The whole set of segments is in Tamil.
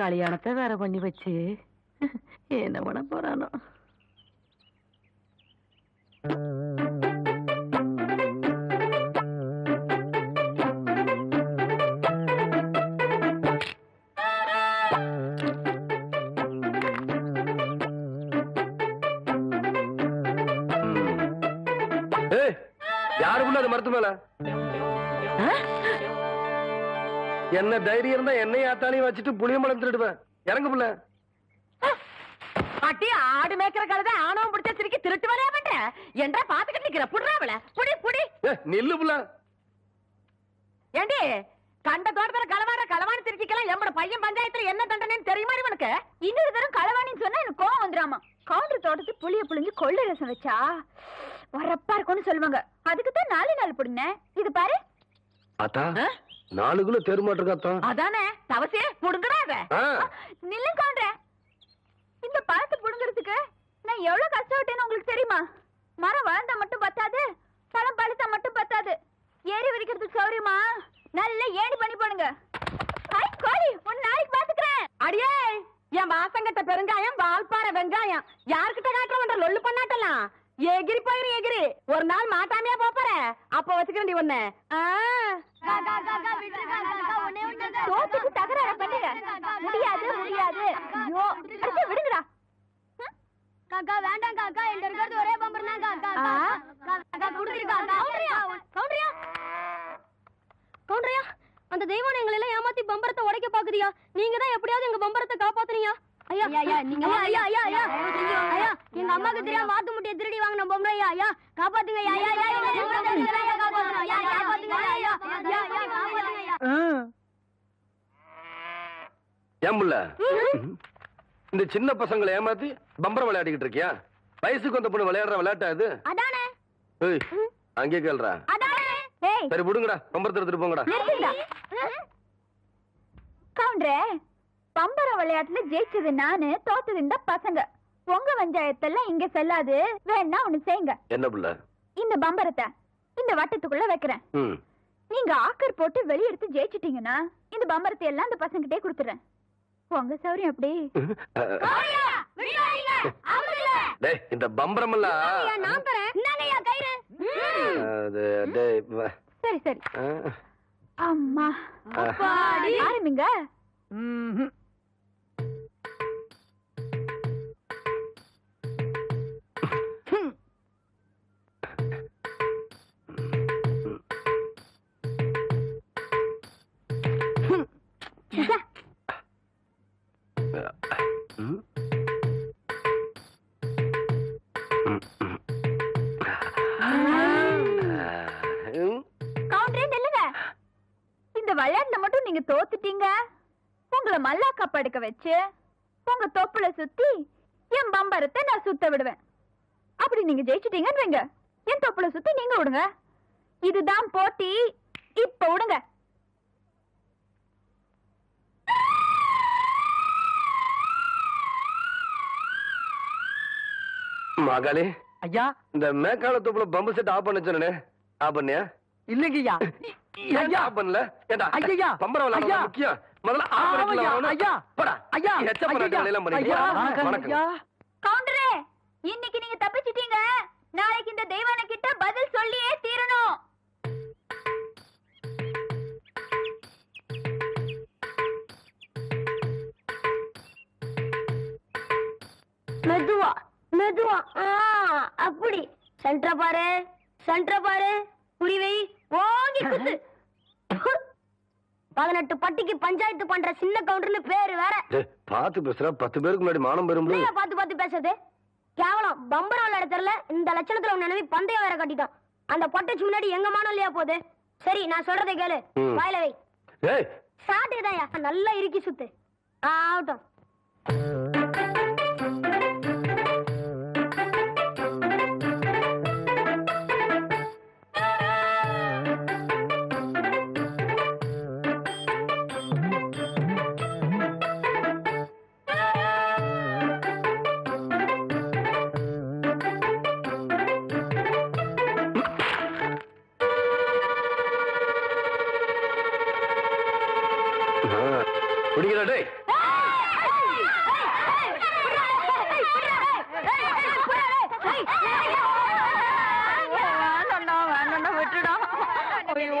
கல்யாணத்தை வேற பண்ணி வச்சு. என்ன பண்ண போறானோ. ஏய் யாரு புள்ள அது மரத்து மேல? என்ன தைரியம் இருந்தா என்னையும் ஆத்தாலையும் வச்சுட்டு புளியம்பழம் திருடுவேன் இறங்கு புள்ள. அட்டி ஆடு மேய்க்கிற கழுதை ஆணவம் பிடிச்ச சிரிக்கி திருட்டு வரையா மாட்டேன் என்றா பாத்துக்கிட்டு நிக்கிற? புடுறாவல புடி புடி. நில்லு புள்ள. ஏண்டி கண்ட தோட்டத்துல களவாட களவாணி திருச்சிக்கலாம் எம்மட பையன் பஞ்சாயத்துல என்ன தண்டனைன்னு தெரியுமா இவனுக்கு இன்னொரு தரம் களவாணின்னு சொன்னா எனக்கு கோவம் வந்துராமா கவுண்டர் தோட்டத்து புளிய புளிஞ்சு கொள்ளை ரசம் வச்சா வரப்பா இருக்கும்னு சொல்லுவாங்க. அதுக்கு தான் நாலு நாள் புடுனேன் இது பாரு. ஆ? நாலு கிலோ தெருமாட்டிருக்காத்தா அதானே தவசே புடுங்கடாத ஆ. நில்லு கவுண்டர் இந்த பழத்தை புடுங்கிறதுக்கு நான் எவ்வளவு கஷ்டப்பட்டேன்னு உங்களுக்கு தெரியுமா? மரம் வளர்ந்தா மட்டும் பத்தாது பழம் பழுத்தா மட்டும் பத்தாது. ஏறி வரைக்கிறதுக்கு சௌரியமா? நல்ல ஏணி பண்ணி போடுங்க. கோழி உன் நாளைக்கு பாத்துக்கிறேன் அடியே என் வாசங்கட்ட பெருங்காயம் வால்பாறை வெங்காயம். யார்கிட்ட காட்டுறவன்ற லொல்லு பண்ணாட்டலாம் எகிரி போயிரு எகிரி. ஒரு நாள் மாட்டாமையா போப்பற அப்ப வச்சுக்கிறேன் ஒண்ணு. சோத்துக்கு தகராறு பண்ணுங்க முடியாது முடியாது ஐயோ அடிச்சு விடுங்கடா காக்கா வேண்டாம் காக்கா என்கிட்ட இருக்கிறது ஒரே பம்பர் தான் காக்கா? காக்கா குடுத்துருக்கா கவுண்டரியா கவுண்டரியா கவுண்டரியா அந்த தெய்வம் எங்களை எல்லாம் ஏமாத்தி பம்பரத்தை உடைக்க பாக்குறியா நீங்க தான் எப்படியாவது எங்க பம்பரத்தை காப்பாத்துறீங்க ஐயா ஐயா நீங்க ஐயா ஐயா ஐயா ஐயா எங்க அம்மாக்கு தெரியாம வாத்து முட்டைய திருடி வாங்கின பொம்பளை ஐயா ஐயா காப்பாத்துங்க ஐயா ஐயா இந்த சின்ன பசங்களை ஏமாத்தி பம்பரம் விளையாடிக்கிட்டு இருக்கியா வயசுக்கு வந்த பொண்ணு விளையாடுற விளையாட்டா இது அதானே ஏய் அங்கே கேள்றா சரி விடுங்கடா பம்பரத்தை எடுத்துட்டு போங்கடா கவுண்டரே பம்பரம் விளையாட்டுல ஜெயிச்சது நானு தோத்தது இந்த பசங்க உங்க பஞ்சாயத்தெல்லாம் இங்க செல்லாது வேணா ஒண்ணு செய்யுங்க என்ன புள்ள இந்த பம்பரத்தை இந்த வட்டத்துக்குள்ள வைக்கிறேன். நீங்க ஆக்கர் போட்டு வெளியெடுத்து ஜெயிச்சிட்டீங்கன்னா இந்த பம்பரத்தை எல்லாம் இந்த பசங்கிட்டே கொடுத்துறேன். உங்க சௌரியம் அப்படி. டேய் இந்த பம்பரம் எல்லாம் நான் தரேன். சரி சரி. அம்மா. அப்பாடி. ஆரம்பிங்க. இந்த விளையாட்டுல மட்டும் நீங்க தோத்துட்டீங்க. உங்களை மல்லாக்கா படுக்க வச்சு உங்க தொப்புல சுத்தி என் பம்பரத்தை நான் சுத்த விடுவேன். அப்படி நீங்க ஜெயிச்சிட்டீங்கன்னு வைங்க என் தொப்புல சுத்தி நீங்க விடுங்க. இதுதான் போட்டி. இப்ப விடுங்க. மகளே ஐயா இந்த மேக்கால தொப்புல பம்பு செட் ஆஃப் பண்ண சொன்னே ஆஃப் பண்ணியா இல்லைங்கய்யா ஏன் ஆஃப் பண்ணல ஏண்டா ஐயா. விளையாடுறது ஐயா. முக்கியம் முதல்ல ஆஃப் பண்ணிட்டு ஐயா. ஐயா. போடா ஐயா எச்ச பண்ண ஐயா. வேலையெல்லாம் பண்ணிட்டு ஐயா. போடா. வணக்கம் ஐயா. கவுண்டரே இன்னைக்கு நீங்க தப்பிச்சிட்டீங்க நாளைக்கு இந்த தெய்வான கிட்ட பதில் சொல்லியே தீரணும் மெதுவா அப்படி. சென்டர பாரு சென்டர பாரு. புரிவை ஓங்கி குத்து. பதினெட்டு பட்டிக்கு பஞ்சாயத்து பண்ற சின்ன கவுண்டர்னு பேரு வேற. பாத்து பேசுற. பத்து பேருக்கு முன்னாடி மானம் பெறும் என்னையா பார்த்து பார்த்து பேசுறது? கேவலம். பம்பரம் விளையாட தெரியல. இந்த லட்சணத்துல உன் நினைவு பந்தயம் வேற கட்டிட்டான். அந்த பொட்டைச்சு முன்னாடி எங்க மானம் இல்லையா போகுது? சரி நான் சொல்றதை கேளு. வாயில வை. சாட்டுதாயா நல்லா இறுக்கி சுத்து. ஆகட்டும். பிடிக்கிறா டே வேணண்டா விட்டுடா. ஐயோ.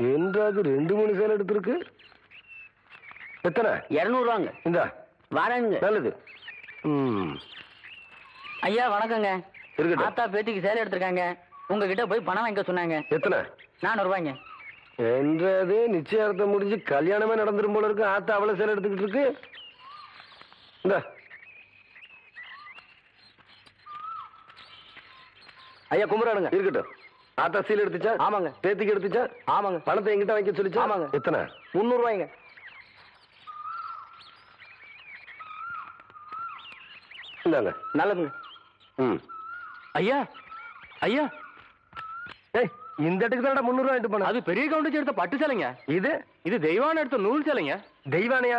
என்றாது ரெண்டு மூணு சேலை எடுத்திருக்கு? எத்தனை? இருநூறுவாங்க. இந்தா. வரேங்க நல்லது. ம். ஐயா வணக்கங்க. இருக்கட்டும். ஆத்தா பேத்திக்கு சேலை எடுத்திருக்காங்க. உங்ககிட்ட போய் பணம் வாங்கிக்க சொன்னாங்க. எத்தனை? நானூறு ரூபாய்ங்க என்றது நிச்சயார்த்தம் முடிஞ்சு கல்யாணமே நடந்துரும் போல இருக்கு. ஆத்தா அவளை சேலை எடுத்துக்கிட்டு இருக்கு. இந்த. ஐயா கும்பிடுறானுங்க. இருக்கட்டும். ஆத்தா சீல் எடுத்துச்சா? ஆமாங்க. பேத்திக்கு எடுத்துச்சா? ஆமாங்க. பணத்தை எங்கிட்ட வாங்கி சொல்லிச்சா ஆமாங்க. எத்தனை? முந்நூறு ரூபாய்ங்க இந்தாங்க. நல்லதுங்க. ம். ஐயா ஐயா. ஏய் இந்த இடத்துக்கு தானடா முந்நூறு வாங்கிட்டு போன? அது பெரிய கவுண்டிச்சு எடுத்த பட்டு சேலைங்க. இது? இது தெய்வான எடுத்த நூல் சேலைங்க. தெய்வானையா?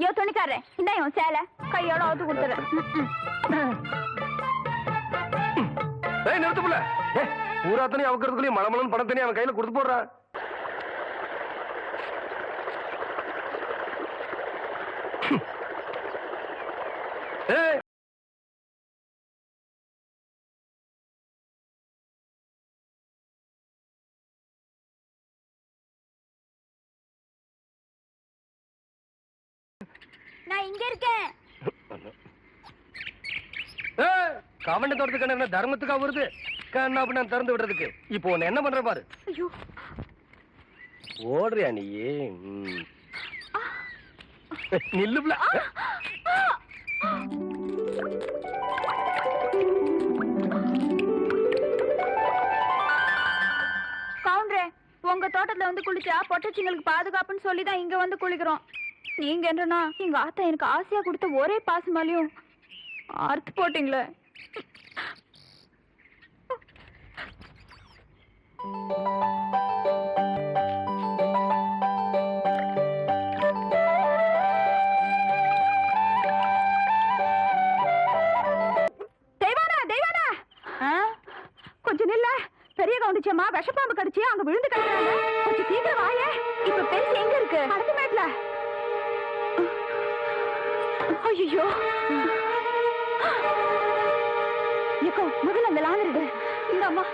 யோ துணிக்காரன் இந்த இவன் சேலை. கையோட அவுத்து கொடுத்துறேன் ஏய் நிறுத்து புள்ள. ஏய் பூராத்தனையும் அவக்கிறதுக்குள்ளேயும் மலமலன் பணத்தனையும் அவன் கையில கொடுத்து போடுறான் ஏய் நான் இங்க இருக்கேன். கவண்ட தோட்டத்துக்கு என்ன தர்மத்துக்கா வருது. கண்ணா அப்படி நான் திறந்து விடுறதுக்கு. இப்போ உன்னை என்ன பண்ற பாரு. ஐயோ. ஓடுறியா நீ ம். நில்லு புள்ள. கவுண்டரே உங்க தோட்டத்துல வந்து குளிச்சா பொட்டச்சிங்களுக்கு பாதுகாப்புன்னு சொல்லி தான் இங்க வந்து குளிக்கிறோம். நீங்க என்னன்னா எங்க ஆத்தா எனக்கு ஆசையா கொடுத்த ஒரே பாசமாலையும் அறுத்து போட்டீங்களே. கொஞ்சம் நில்ல. பெரிய கவுண்டிச்சம்மா விஷப்பாம்பு கடிச்சு அங்க விழுந்து கிடக்குறாங்க கொஞ்சம் சீக்கிரம் வாயே. இப்ப பேசி எங்க இருக்கு? அடுத்த மேட்ல. ஐயோ எக்கோ முதல்ல அந்த லாந்தர் இந்த அம்மா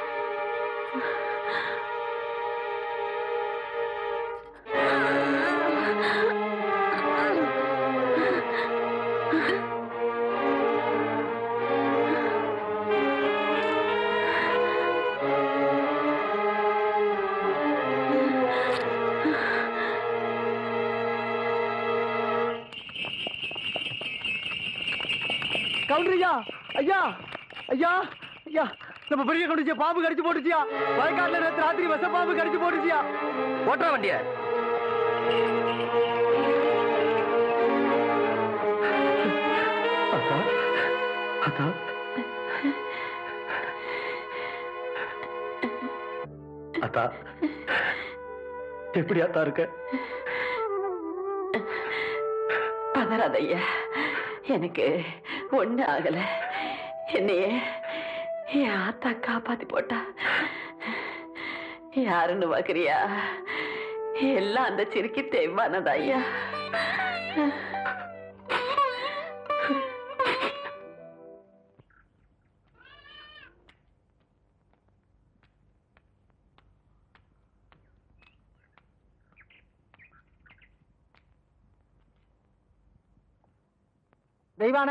கவுண்டரியா ஐயா ஐயா ஐயா நம்ம பெரிய கொண்டு பாம்பு கடிச்சு போட்டுச்சியா? வயக்காட்டுல நேற்று ராத்திரி விஷ பாம்பு கடிச்சு போட்டுச்சியா? ஓட்டுற வண்டிய. அக்கா அத்தா எப்படி அத்தா இருக்க? பதறாதையா எனக்கு ஒண்ணு ஆகல என்னையே என் ஆத்தா காப்பாத்தி போட்டா. யாருன்னு பாக்குறியா? எல்லாம் அந்த சிறுக்கி தெய்வானதா ஐயா? தெய்வான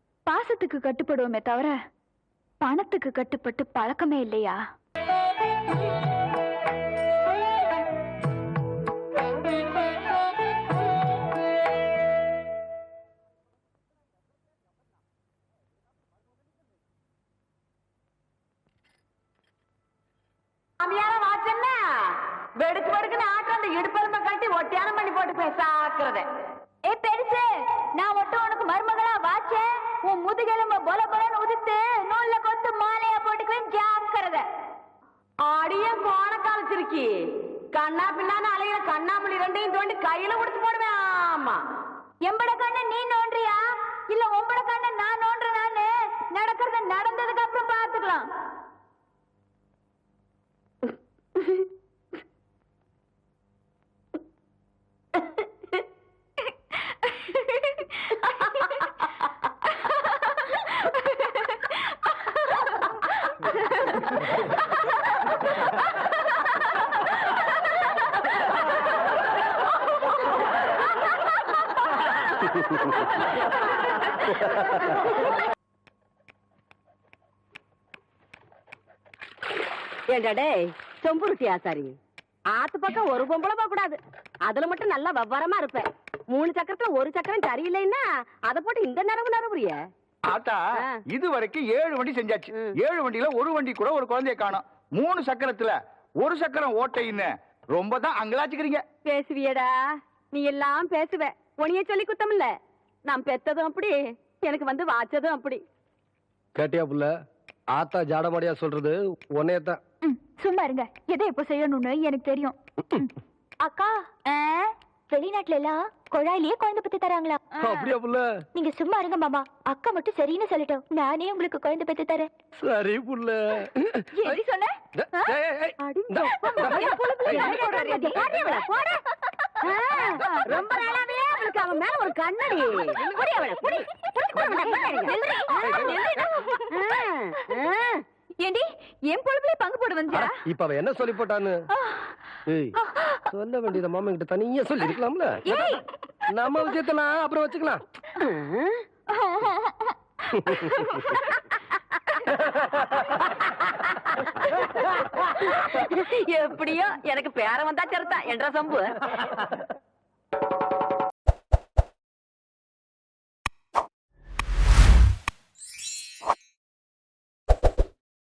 பாசத்துக்கு கட்டுப்படுவோமே தவிர பணத்துக்கு கட்டுப்பட்டு பழக்கமே இல்லையா? வெடுக்கு வெடுக்குன்னு ஆட்டம் அந்த இடுப்பெலும்ப கட்டி ஒட்டியானம் பண்ணி போட்டு பேசாக்குறத ஏ பெருசு நான் மட்டும் உனக்கு மருமகளா வாச்சேன் உன் முதுகெலும்ப பொல பொலன்னு உதித்து நூல்ல கொத்து மாலையா போட்டுக்குவேன் ஜாக்கிரத. அடியே கோண காலச்சிருக்கி கண்ணா பின்னான்னு அலையில கண்ணாமணி ரெண்டையும் தோண்டி கையில கொடுத்து போடுவேன் ஆமா. எம்பட கண்ண நீ நோண்டுறியா இல்ல உம்பட கண்ண நான் நோண்டுறேன்னு நடக்கிறது நடந்ததுக்கு அப்புறம் பாத்துக்கலாம் ஏண்டா டேய் செம்புருட்டி ஆசாரி. ஆத்து பக்கம் ஒரு பொம்பளை போக கூடாது. அதுல மட்டும் நல்லா விவரமா இருப்பேன் மூணு சக்கரத்துல ஒரு சக்கரம் சரியில்லைன்னா அத போட்டு இந்த நிறவு நிறவுறிய ஆத்தா. இது வரைக்கும் ஏழு வண்டி செஞ்சாச்சு. ஏழு வண்டியில ஒரு வண்டி கூட ஒரு குழந்தைய காணோம். மூணு சக்கரத்துல ஒரு சக்கரம் ஓட்டைன்னு. ரொம்ப தான் அங்கலாச்சுக்கிறீங்க. பேசுவியடா. நீ எல்லாம் பேசுவ. உனிய சொல்லி குத்தம் இல்ல நான் பெத்ததும் அப்படி. எனக்கு வந்து வாச்சதும் அப்படி. கேட்டியா புள்ள? ஆத்தா ஜாடமாடியா சொல்றது உன்னைய தான் ம், சும்மா இருங்க. எதை எப்போ செய்யணும்னு எனக்கு தெரியும். அக்கா வெளிநாட்டுல எல்லாம் குழாயிலேயே குழந்தை பத்தி தராங்களா? அப்படியா புள்ள? நீங்க சும்மா இருங்க மாமா. அக்கா மட்டும் சரின்னு சொல்லட்டும். நானே உங்களுக்கு குழந்தை பத்தி தரேன். சரி புள்ள. எப்படி சொன்ன? ரொம்ப நாளாவே அவளுக்கு அவன் மேல ஒரு கண்ணடி. புடி அவளை. ஏண்டி என் பொழுப்புல பங்கு போட வந்தியா இப்ப அவ என்ன சொல்லி போட்டான்னு? சொல்ல வேண்டியத மாமா கிட்ட தனியா சொல்லி இருக்கலாம்ல. நம்ம விஷயத்தெல்லாம் அப்புறம் வச்சுக்கலாம். எப்படியோ எனக்கு பேர வந்தா சரிதான் என்ற சம்பு?